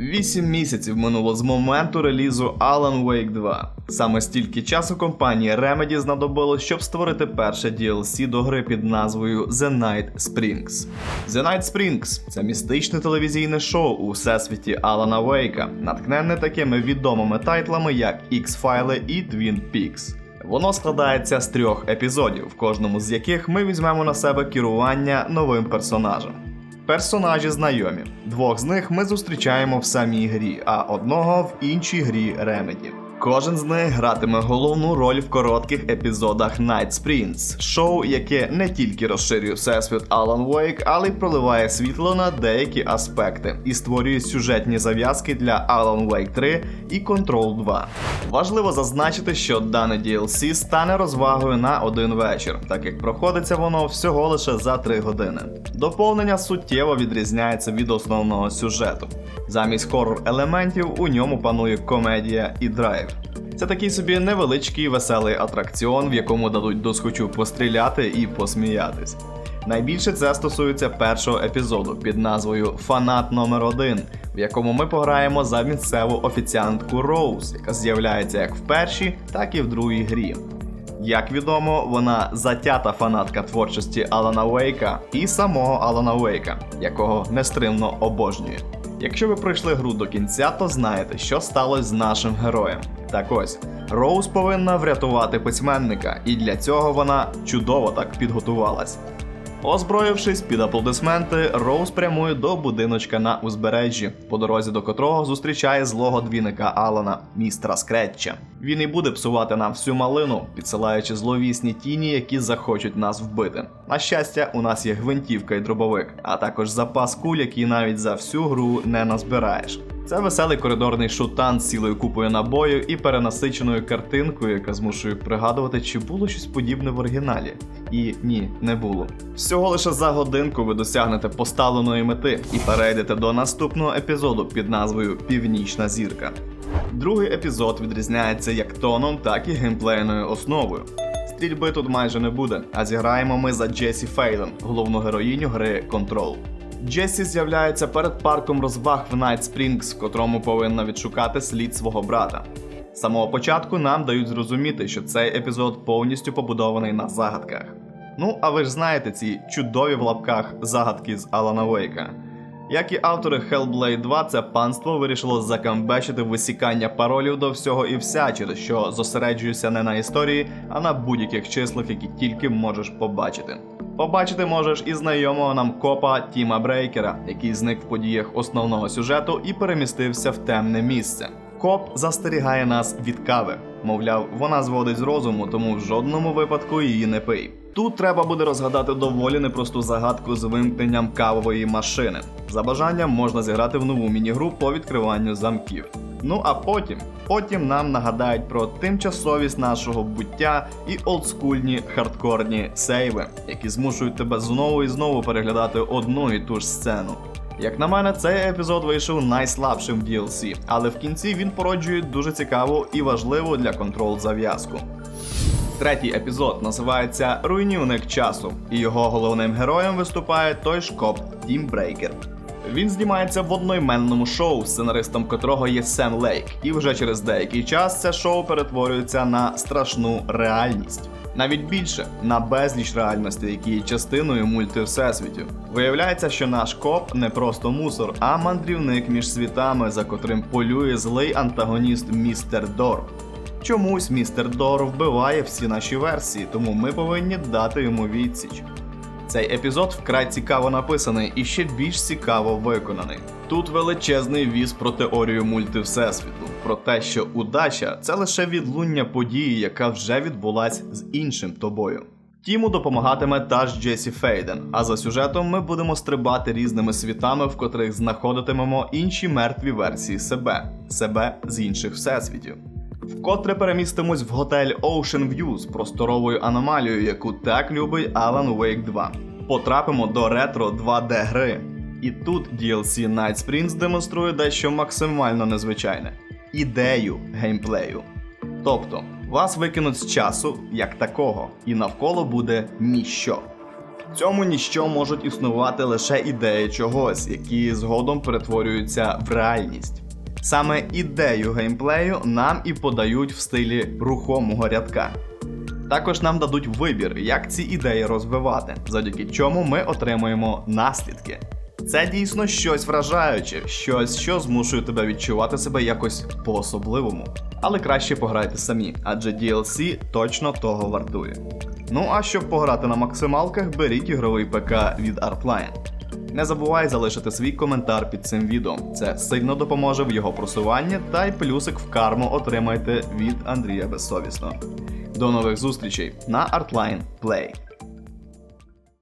Вісім місяців минуло з моменту релізу Alan Wake 2. Саме стільки часу компанії Remedy знадобилось, щоб створити перше DLC до гри під назвою The Night Springs. The Night Springs це містичне телевізійне шоу у всесвіті Алана Вейка, натхненне такими відомими тайтлами, як X-Files і Twin Peaks. Воно складається з трьох епізодів, в кожному з яких ми візьмемо на себе керування новим персонажем. Персонажі знайомі. Двох з них ми зустрічаємо в самій грі, а одного в іншій грі Remedy. Кожен з них гратиме головну роль в коротких епізодах Night Sprints, шоу, яке не тільки розширює всесвіт Alan Wake, але й проливає світло на деякі аспекти і створює сюжетні зав'язки для Alan Wake 3 і Control 2. Важливо зазначити, що дане DLC стане розвагою на один вечір, так як проходиться воно всього лише за 3 години. Доповнення суттєво відрізняється від основного сюжету. Замість хоррор елементів у ньому панує комедія і драйв. Це такий собі невеличкий веселий атракціон, в якому дадуть досхочу постріляти і посміятись. Найбільше це стосується першого епізоду під назвою Фанат номер 1 в якому ми пограємо за місцеву офіціантку Роуз, яка з'являється як в першій, так і в другій грі. Як відомо, вона затята фанатка творчості Алана Вейка і самого Алана Вейка, якого нестримно обожнює. Якщо ви пройшли гру до кінця, то знаєте, що сталося з нашим героєм. Так ось, Роуз повинна врятувати письменника, і для цього вона чудово так підготувалась. Озброївшись під аплодисменти, Роуз прямує до будиночка на узбережжі, по дорозі до котрого зустрічає злого двійника Алана, містера Скретча. Він і буде псувати нам всю малину, підсилаючи зловісні тіні, які захочуть нас вбити. На щастя, у нас є гвинтівка і дробовик, а також запас куль, який навіть за всю гру не назбираєш. Це веселий коридорний шутан з цілою купою набою і перенасиченою картинкою, яка змушує пригадувати, чи було щось подібне в оригіналі. І ні, не було. Всього лише за годинку ви досягнете поставленої мети і перейдете до наступного епізоду під назвою Північна зірка. Другий епізод відрізняється як тоном, так і геймплейною основою. Стрільби тут майже не буде, а зіграємо ми за Джесі Фейлен, головну героїню гри Control. Джесі з'являється перед парком розваг в Найт Спрінгс, в котрому повинна відшукати слід свого брата. З самого початку нам дають зрозуміти, що цей епізод повністю побудований на загадках. Ну, а ви ж знаєте ці чудові в лапках загадки з Алана Вейка. Як і автори Hellblade 2, це панство вирішило закамбечити висікання паролів до всього і вся, через що зосереджуюся не на історії, а на будь-яких числах, які тільки можеш побачити. Побачити можеш і знайомого нам копа Тіма Брейкера, який зник в подіях основного сюжету і перемістився в темне місце. Коп застерігає нас від кави. Мовляв, вона зводить з розуму, тому в жодному випадку її не пий. Тут треба буде розгадати доволі непросту загадку з вимкненням кавової машини. За бажанням можна зіграти в нову міні-гру по відкриванню замків. Ну а потім, потім нам нагадають про тимчасовість нашого буття і олдскульні хардкорні сейви, які змушують тебе знову і знову переглядати одну і ту ж сцену. Як на мене, цей епізод вийшов найслабшим в DLC, але в кінці він породжує дуже цікаву і важливу для контрол зав'язку. Третій епізод називається Руйнівник часу, і його головним героєм виступає той ж коп Тім Брейкер. Він знімається в одноіменному шоу, сценаристом котрого є Сем Лейк, і вже через деякий час це шоу перетворюється на страшну реальність. Навіть більше на безліч реальностей, які є частиною мультивсесвітів. Виявляється, що наш коп не просто мусор, а мандрівник між світами, за котрим полює злий антагоніст містер Дор. Чомусь містер Дор вбиває всі наші версії, тому ми повинні дати йому відсіч. Цей епізод вкрай цікаво написаний і ще більш цікаво виконаний. Тут величезний віз про теорію мультивсесвіту, про те, що удача це лише відлуння події, яка вже відбулась з іншим тобою. Тіму допомагатиме та ж Джесі Фейден, а за сюжетом ми будемо стрибати різними світами, в котрих знаходитимемо інші мертві версії себе, себе з інших всесвітів. Вкотре перемістимось в готель Ocean View з просторовою аномалією, яку так любить Alan Wake 2. Потрапимо до ретро 2D гри. І тут DLC Night Springs демонструє дещо максимально незвичайне ідею геймплею. Тобто, вас викинуть з часу як такого, і навколо буде ніщо. В цьому ніщо можуть існувати лише ідеї чогось, які згодом перетворюються в реальність. Саме ідею геймплею нам і подають в стилі рухомого рядка. Також нам дадуть вибір, як ці ідеї розвивати, завдяки чому ми отримуємо наслідки. Це дійсно щось вражаюче, щось, що змушує тебе відчувати себе якось по-особливому. Але краще пограйте самі, адже DLC точно того вартує. Ну а щоб пограти на максималках, беріть ігровий ПК від Artline. Не забувай залишити свій коментар під цим відео. Це сильно допоможе в його просуванні, та й плюсик в карму отримайте від Андрія Безсовісно. До нових зустрічей на Artline Play.